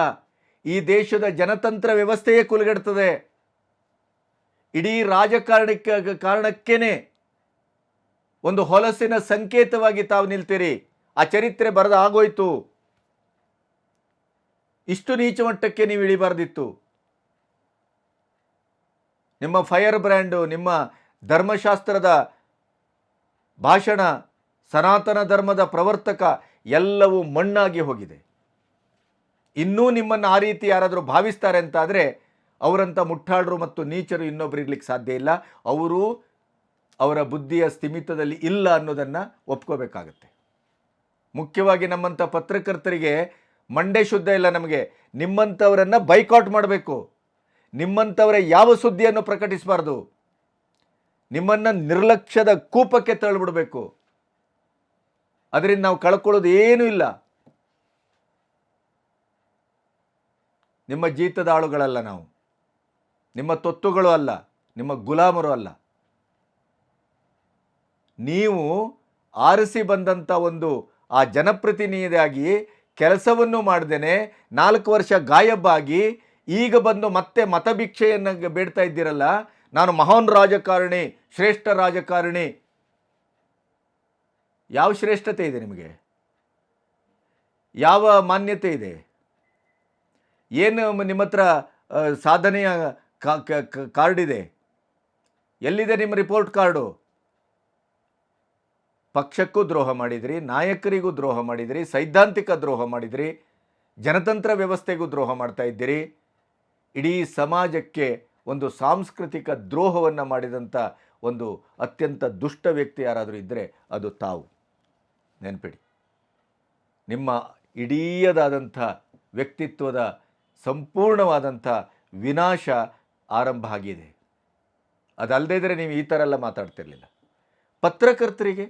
Speaker 1: ಈ ದೇಶದ ಜನತಂತ್ರ ವ್ಯವಸ್ಥೆಯೇ ಕುಲುಗೆಡ್ತದೆ. ಇಡೀ ರಾಜಕಾರಣಕ್ಕೆ ಕಾರಣಕ್ಕೇನೆ ಒಂದು ಹೊಲಸಿನ ಸಂಕೇತವಾಗಿ ತಾವು ನಿಲ್ತೀರಿ. ಆ ಚರಿತ್ರೆ ಬರೆದ ಆಗೋಯ್ತು. ಇಷ್ಟು ನೀಚ ಮಟ್ಟಕ್ಕೆ ನೀವು ಇಳಿಬಾರ್ದಿತ್ತು. ನಿಮ್ಮ ಫೈರ್ ಬ್ರ್ಯಾಂಡು, ನಿಮ್ಮ ಧರ್ಮಶಾಸ್ತ್ರದ ಭಾಷಣ, ಸನಾತನ ಧರ್ಮದ ಪ್ರವರ್ತಕ ಎಲ್ಲವೂ ಮಣ್ಣಾಗಿ ಹೋಗಿದೆ. ಇನ್ನೂ ನಿಮ್ಮನ್ನು ಆ ರೀತಿ ಯಾರಾದರೂ ಭಾವಿಸ್ತಾರೆ ಅಂತಾದರೆ ಅವರಂಥ ಮುಟ್ಟಾಳರು ಮತ್ತು ನೀಚರು ಇನ್ನೊಬ್ರು ಇರಲಿಕ್ಕೆ ಸಾಧ್ಯ ಇಲ್ಲ. ಅವರು ಅವರ ಬುದ್ಧಿಯ ಸ್ಥಿಮಿತದಲ್ಲಿ ಇಲ್ಲ ಅನ್ನೋದನ್ನು ಒಪ್ಕೋಬೇಕಾಗತ್ತೆ. ಮುಖ್ಯವಾಗಿ ನಮ್ಮಂಥ ಪತ್ರಕರ್ತರಿಗೆ ಮಂಡೆ ಶುದ್ಧ ಇಲ್ಲ ನಮಗೆ. ನಿಮ್ಮಂಥವರನ್ನು ಬೈಕಾಟ್ ಮಾಡಬೇಕು. ನಿಮ್ಮಂಥವರ ಯಾವ ಸುದ್ದಿಯನ್ನು ಪ್ರಕಟಿಸಬಾರ್ದು? ನಿಮ್ಮನ್ನು ನಿರ್ಲಕ್ಷ್ಯದ ಕೂಪಕ್ಕೆ ತಳ್ಳಿಬಿಡಬೇಕು. ಅದರಿಂದ ನಾವು ಕಳ್ಕೊಳ್ಳೋದು ಏನೂ ಇಲ್ಲ. ನಿಮ್ಮ ಜೀತದ ಆಳುಗಳಲ್ಲ ನಾವು. ನಿಮ್ಮ ತೊತ್ತುಗಳು ಅಲ್ಲ, ನಿಮ್ಮ ಗುಲಾಮರು ಅಲ್ಲ. ನೀವು ಆರಿಸಿ ಬಂದಂಥ ಒಂದು ಆ ಜನಪ್ರತಿನಿಧಿಯಾಗಿ ಕೆಲಸವನ್ನು ಮಾಡ್ದೇನೆ, ನಾಲ್ಕು ವರ್ಷ ಗಾಯಬ್ಬಾಗಿ ಈಗ ಬಂದು ಮತ್ತೆ ಮತಭಿಕ್ಷೆಯನ್ನು ಬೇಡ್ತಾ ಇದ್ದೀರಲ್ಲ, ನಾನು ಮಹಾನ್ ರಾಜಕಾರಣಿ, ಶ್ರೇಷ್ಠ ರಾಜಕಾರಣಿ. ಯಾವ ಶ್ರೇಷ್ಠತೆ ಇದೆ ನಿಮಗೆ? ಯಾವ ಮಾನ್ಯತೆ ಇದೆ? ಏನು ನಿಮ್ಮ ಹತ್ರ ಸಾಧನೆಯ ಕಾರ್ಡ್ ಇದೆ. ಎಲ್ಲಿದೆ ನಿಮ್ಮ ರಿಪೋರ್ಟ್ ಕಾರ್ಡು ಪಕ್ಷಕ್ಕೂ ದ್ರೋಹ ಮಾಡಿದಿರಿ, ನಾಯಕರಿಗೂ ದ್ರೋಹ ಮಾಡಿದಿರಿ, ಸೈದ್ಧಾಂತಿಕ ದ್ರೋಹ ಮಾಡಿದಿರಿ, ಜನತಂತ್ರ ವ್ಯವಸ್ಥೆಗೂ ದ್ರೋಹ ಮಾಡ್ತಾ ಇದ್ದೀರಿ. ಇಡೀ ಸಮಾಜಕ್ಕೆ ಒಂದು ಸಾಂಸ್ಕೃತಿಕ ದ್ರೋಹವನ್ನು ಮಾಡಿದಂಥ ಒಂದು ಅತ್ಯಂತ ದುಷ್ಟ ವ್ಯಕ್ತಿ ಯಾರಾದರೂ ಇದ್ದರೆ ಅದು ತಾವು. ನೆನಪಿಡಿ. ನಿಮ್ಮ ಇಡೀಯದಾದಂಥ ವ್ಯಕ್ತಿತ್ವದ ಸಂಪೂರ್ಣವಾದಂಥ ವಿನಾಶ ಆರಂಭ ಆಗಿದೆ. ಅದಲ್ಲದೇ ಇದ್ದರೆ ನೀವು ಈ ಥರ ಎಲ್ಲ ಮಾತಾಡ್ತಿರಲಿಲ್ಲ. ಪತ್ರಕರ್ತರಿಗೆ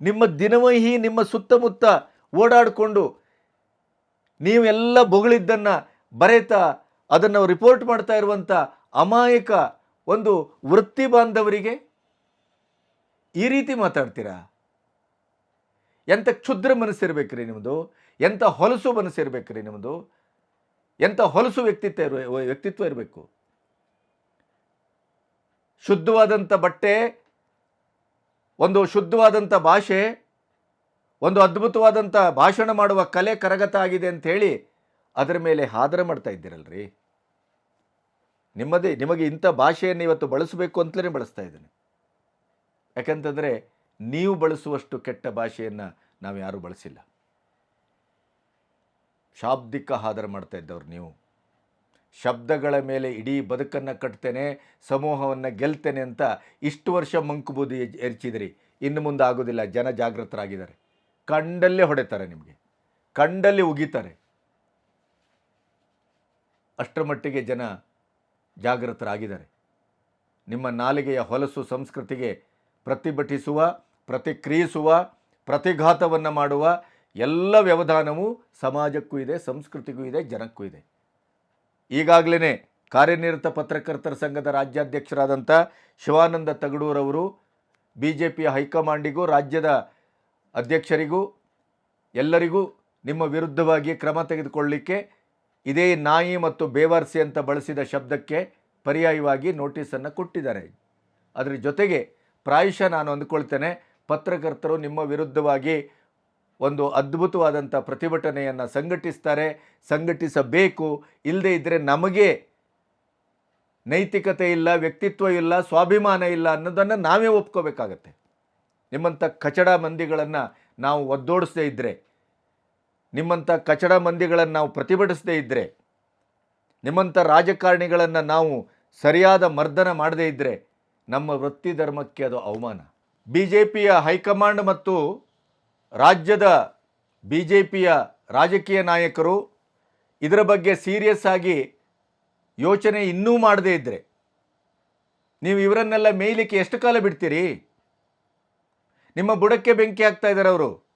Speaker 1: ನಿಮ್ಮ ದಿನವಹಿ, ನಿಮ್ಮ ಸುತ್ತಮುತ್ತ ಓಡಾಡಿಕೊಂಡು ನೀವೆಲ್ಲ ಬೊಗಳಿದ್ದನ್ನು ಬರೆತಾ ಅದನ್ನು ರಿಪೋರ್ಟ್ ಮಾಡ್ತಾ ಇರುವಂಥ ಅಮಾಯಕ ಒಂದು ವೃತ್ತಿ ಬಾಂಧವರಿಗೆ ಈ ರೀತಿ ಮಾತಾಡ್ತೀರಾ? ಎಂಥ ಕ್ಷುದ್ರ ಮನಸ್ಸಿರ್ಬೇಕ್ರಿ ನಿಮ್ಮದು ಎಂಥ ಹೊಲಸು ಮನಸ್ಸಿರ್ಬೇಕ್ರಿ ನಿಮ್ಮದು ಎಂಥ ಹೊಲಸು ವ್ಯಕ್ತಿತ್ವ ವ್ಯಕ್ತಿತ್ವ ಇರಬೇಕು. ಶುದ್ಧವಾದಂಥ ಬಟ್ಟೆ, ಒಂದು ಶುದ್ಧವಾದಂಥ ಭಾಷೆ, ಒಂದು ಅದ್ಭುತವಾದಂಥ ಭಾಷಣ ಮಾಡುವ ಕಲೆ ಕರಗತ ಆಗಿದೆ ಅಂಥೇಳಿ ಅದರ ಮೇಲೆ ಹಾದರ ಮಾಡ್ತಾ ಇದ್ದೀರಲ್ರಿ. ನಿಮ್ಮದೇ, ನಿಮಗೆ ಇಂಥ ಭಾಷೆಯನ್ನು ಇವತ್ತು ಬಳಸಬೇಕು ಅಂತಲೇ ಬಳಸ್ತಾ ಇದ್ದೇನೆ. ಯಾಕಂತಂದರೆ ನೀವು ಬಳಸುವಷ್ಟು ಕೆಟ್ಟ ಭಾಷೆಯನ್ನು ನಾವು ಯಾರೂ ಬಳಸಿಲ್ಲ. ಶಾಬ್ದಿಕ ಹಾದರ ಮಾಡ್ತಾ ಇದ್ದವ್ರು ನೀವು. ಶಬ್ದಗಳ ಮೇಲೆ ಇಡೀ ಬದುಕನ್ನು ಕಟ್ತೇನೆ, ಸಮೂಹವನ್ನು ಗೆಲ್ತೇನೆ ಅಂತ ಇಷ್ಟು ವರ್ಷ ಮಂಕುಬೂದಿ ಎರ್ಚಿದ್ರಿ. ಇನ್ನು ಮುಂದೆ ಆಗೋದಿಲ್ಲ, ಜನ ಜಾಗೃತರಾಗಿದ್ದಾರೆ ಕಂಡಲ್ಲೇ ಹೊಡೆತಾರೆ ನಿಮಗೆ. ಕಂಡಲ್ಲಿ ಉಗಿತಾರೆ. ಅಷ್ಟರ ಮಟ್ಟಿಗೆ ಜನ ಜಾಗೃತರಾಗಿದ್ದಾರೆ ನಿಮ್ಮ ನಾಲಿಗೆಯ ಹೊಲಸು ಸಂಸ್ಕೃತಿಗೆ ಪ್ರತಿಭಟಿಸುವ, ಪ್ರತಿಕ್ರಿಯಿಸುವ, ಪ್ರತಿಘಾತವನ್ನು ಮಾಡುವ ಎಲ್ಲ ವ್ಯವಧಾನವೂ ಸಮಾಜಕ್ಕೂ ಇದೆ, ಸಂಸ್ಕೃತಿಗೂ ಇದೆ, ಜನಕ್ಕೂ ಇದೆ. ಈಗಾಗಲೇ ಕಾರ್ಯನಿರತ ಪತ್ರಕರ್ತರ ಸಂಘದ ರಾಜ್ಯಾಧ್ಯಕ್ಷರಾದಂಥ ಶಿವಾನಂದ ತಗಡೂರವರು ಬಿ ಜೆ ಪಿಯ ಹೈಕಮಾಂಡಿಗೂ ರಾಜ್ಯದ ಅಧ್ಯಕ್ಷರಿಗೂ ಎಲ್ಲರಿಗೂ ನಿಮ್ಮ ವಿರುದ್ಧವಾಗಿ ಕ್ರಮ ತೆಗೆದುಕೊಳ್ಳಲಿಕ್ಕೆ ಇದೇ ನಾಯಿ ಮತ್ತು ಬೇವಾರ್ಸಿ ಅಂತ ಬಳಸಿದ ಶಬ್ದಕ್ಕೆ ಪರ್ಯಾಯವಾಗಿ ನೋಟಿಸನ್ನು ಕೊಟ್ಟಿದ್ದಾರೆ. ಅದರ ಜೊತೆಗೆ ಪ್ರಾಯಶಃ ನಾನು ಅಂದ್ಕೊಳ್ತೇನೆ ಪತ್ರಕರ್ತರು ನಿಮ್ಮ ವಿರುದ್ಧವಾಗಿ ಒಂದು ಅದ್ಭುತವಾದಂಥ ಪ್ರತಿಭಟನೆಯನ್ನು ಸಂಘಟಿಸ್ತಾರೆ, ಸಂಘಟಿಸಬೇಕು. ಇಲ್ಲದೇ ಇದ್ದರೆ ನಮಗೆ ನೈತಿಕತೆ ಇಲ್ಲ, ವ್ಯಕ್ತಿತ್ವ ಇಲ್ಲ, ಸ್ವಾಭಿಮಾನ ಇಲ್ಲ ಅನ್ನೋದನ್ನು ನಾವೇ ಒಪ್ಕೋಬೇಕಾಗತ್ತೆ. ನಿಮ್ಮಂಥ ಕಚಡ ಮಂದಿಗಳನ್ನು ನಾವು ಒದ್ದೋಡಿಸದೇ ಇದ್ದರೆ ನಿಮ್ಮಂಥ ಕಚಡ ಮಂದಿಗಳನ್ನು ನಾವು ಪ್ರತಿಭಟಿಸದೇ ಇದ್ದರೆ ನಿಮ್ಮಂಥ ರಾಜಕಾರಣಿಗಳನ್ನು ನಾವು ಸರಿಯಾದ ಮರ್ದನ ಮಾಡದೇ ಇದ್ದರೆ ನಮ್ಮ ವೃತ್ತಿ ಧರ್ಮಕ್ಕೆ ಅದು ಅವಮಾನ. ಬಿ ಜೆ ಪಿಯ ಹೈಕಮಾಂಡ್ ಮತ್ತು ರಾಜ್ಯದ ಬಿ ಜೆ ಪಿಯ ರಾಜಕೀಯ ನಾಯಕರು ಇದರ ಬಗ್ಗೆ ಸೀರಿಯಸ್ ಆಗಿ ಯೋಚನೆ ಇನ್ನೂ ಮಾಡದೇ ಇದ್ದರೆ ನೀವು ಇವರನ್ನೆಲ್ಲ ಮೇಯ್ಲಿಕ್ಕೆ ಎಷ್ಟು ಕಾಲ ಬಿಡ್ತೀರಿ? ನಿಮ್ಮ ಬುಡಕ್ಕೆ ಬೆಂಕಿ ಹಾಕ್ತಾ ಇದ್ದಾರೆ ಅವರು.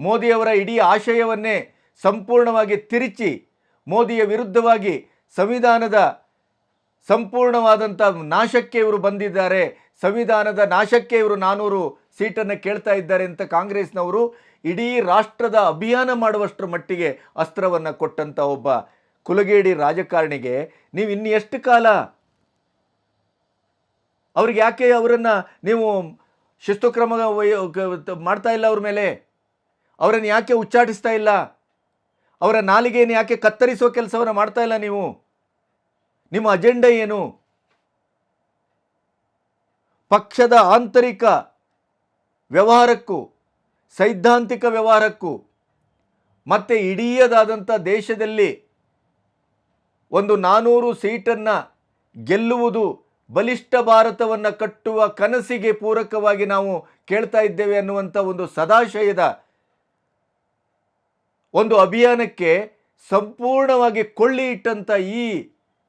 Speaker 1: ಮೋದಿಯವರ ಇಡೀ ಆಶಯವನ್ನೇ ಸಂಪೂರ್ಣವಾಗಿ ತಿರುಚಿ ಮೋದಿಯ ವಿರುದ್ಧವಾಗಿ ಸಂವಿಧಾನದ ಸಂಪೂರ್ಣವಾದಂಥ ನಾಶಕ್ಕೆ ಇವರು ಬಂದಿದ್ದಾರೆ. ಸಂವಿಧಾನದ ನಾಶಕ್ಕೆ ಇವರು ನಾನೂರು ಸೀಟನ್ನು ಕೇಳ್ತಾ ಇದ್ದಾರೆ ಅಂತ ಕಾಂಗ್ರೆಸ್ನವರು ಇಡೀ ರಾಷ್ಟ್ರದ ಅಭಿಯಾನ ಮಾಡುವಷ್ಟರ ಮಟ್ಟಿಗೆ ಅಸ್ತ್ರವನ್ನು ಕೊಟ್ಟಂಥ ಒಬ್ಬ ಕುಲಗೇಡಿ ರಾಜಕಾರಣಿಗೆ ನೀವು ಇನ್ನು ಎಷ್ಟು ಕಾಲ ಅವ್ರಿಗೆ ಯಾಕೆ ಅವರನ್ನು ನೀವು ಶಿಸ್ತು ಕ್ರಮ ಮಾಡ್ತಾ ಇಲ್ಲ ಅವ್ರ ಮೇಲೆ? ಅವರನ್ನು ಯಾಕೆ ಉಚ್ಚಾಟಿಸ್ತಾ ಇಲ್ಲ? ಅವರ ನಾಲಿಗೆಯನ್ನು ಯಾಕೆ ಕತ್ತರಿಸೋ ಕೆಲಸವನ್ನು ಮಾಡ್ತಾ ಇಲ್ಲ ನೀವು? ನಿಮ್ಮ ಅಜೆಂಡಾ ಏನು? ಪಕ್ಷದ ಆಂತರಿಕ ವ್ಯವಹಾರಕ್ಕೂ, ಸೈದ್ಧಾಂತಿಕ ವ್ಯವಹಾರಕ್ಕೂ, ಮತ್ತು ಇಡೀಯದಾದಂಥ ದೇಶದಲ್ಲಿ ಒಂದು ನಾನೂರು ಸೀಟನ್ನು ಗೆಲ್ಲುವುದು ಬಲಿಷ್ಠ ಭಾರತವನ್ನು ಕಟ್ಟುವ ಕನಸಿಗೆ ಪೂರಕವಾಗಿ ನಾವು ಕೇಳ್ತಾ ಇದ್ದೇವೆ ಅನ್ನುವಂಥ ಒಂದು ಸದಾಶಯದ ಒಂದು ಅಭಿಯಾನಕ್ಕೆ ಸಂಪೂರ್ಣವಾಗಿ ಕೊಳ್ಳಿ ಇಟ್ಟಂಥ ಈ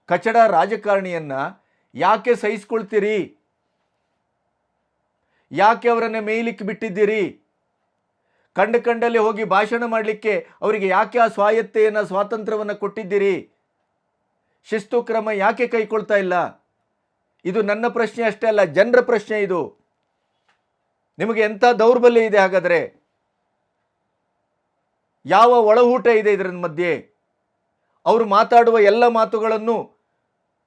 Speaker 1: ಕಚಡ ರಾಜಕಾರಣಿಯನ್ನು ಯಾಕೆ ಸಹಿಸ್ಕೊಳ್ತೀರಿ? ಯಾಕೆ ಅವರನ್ನು ಮೇಯ್ಲಿಕ್ಕೆ ಬಿಟ್ಟಿದ್ದೀರಿ? ಕಂಡ ಕಂಡಲ್ಲಿ ಹೋಗಿ ಭಾಷಣ ಮಾಡಲಿಕ್ಕೆ ಅವರಿಗೆ ಯಾಕೆ ಆ ಸ್ವಾಯತ್ತೆಯನ್ನು ಸ್ವಾತಂತ್ರ್ಯವನ್ನು ಕೊಟ್ಟಿದ್ದೀರಿ? ಶಿಸ್ತು ಕ್ರಮ ಯಾಕೆ ಕೈಕೊಳ್ತಾ ಇಲ್ಲ? ಇದು ನನ್ನ ಪ್ರಶ್ನೆ ಅಷ್ಟೇ ಅಲ್ಲ, ಜನರ ಪ್ರಶ್ನೆ ಇದು. ನಿಮಗೆ ಎಂಥ ದೌರ್ಬಲ್ಯ ಇದೆ ಹಾಗಾದರೆ? ಯಾವ ಒಳಹೂಟ ಇದೆ ಇದರ ಮಧ್ಯೆ? ಅವರು ಮಾತಾಡುವ ಎಲ್ಲ ಮಾತುಗಳನ್ನು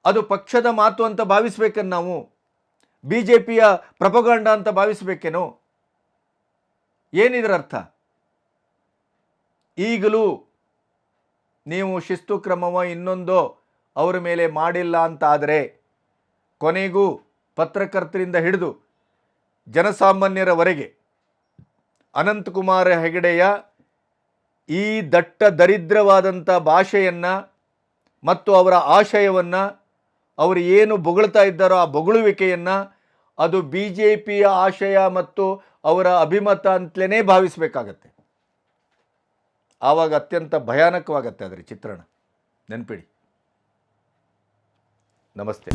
Speaker 1: ಅದು ಪಕ್ಷದ ಮಾತು ಅಂತ ಭಾವಿಸ್ಬೇಕನ್ನು ನಾವು? ಬಿ ಜೆ ಪಿಯ ಪ್ರಪಗಂಡ ಅಂತ ಭಾವಿಸಬೇಕೇನೋ? ಏನಿದ್ರ ಅರ್ಥ ಈಗಲೂ ನೀವು ಶಿಸ್ತು ಕ್ರಮವ ಇನ್ನೊಂದೋ ಅವರ ಮೇಲೆ ಮಾಡಿಲ್ಲ ಅಂತ ಆದರೆ ಕೊನೆಗೂ ಪತ್ರಕರ್ತರಿಂದ ಹಿಡಿದು ಜನಸಾಮಾನ್ಯರವರೆಗೆ ಅನಂತಕುಮಾರ ಹೆಗಡೆಯ ಈ ದಟ್ಟ ದರಿದ್ರವಾದಂಥ ಭಾಷೆಯನ್ನು ಮತ್ತು ಅವರ ಆಶಯವನ್ನು ಅವರು ಏನು ಬೊಗಳ್ತಾ ಇದ್ದಾರೋ ಆ ಬೊಗಳುವಿಕೆಯನ್ನು ಅದು ಬಿ ಜೆ ಪಿಯ ಆಶಯ ಮತ್ತು ಅವರ ಅಭಿಮತ ಅಂತಲೇ ಭಾವಿಸಬೇಕಾಗತ್ತೆ. ಆವಾಗ ಅತ್ಯಂತ ಭಯಾನಕವಾಗತ್ತೆ ಅದರ ಚಿತ್ರಣ. ನೆನಪಿಡಿ. ನಮಸ್ತೆ.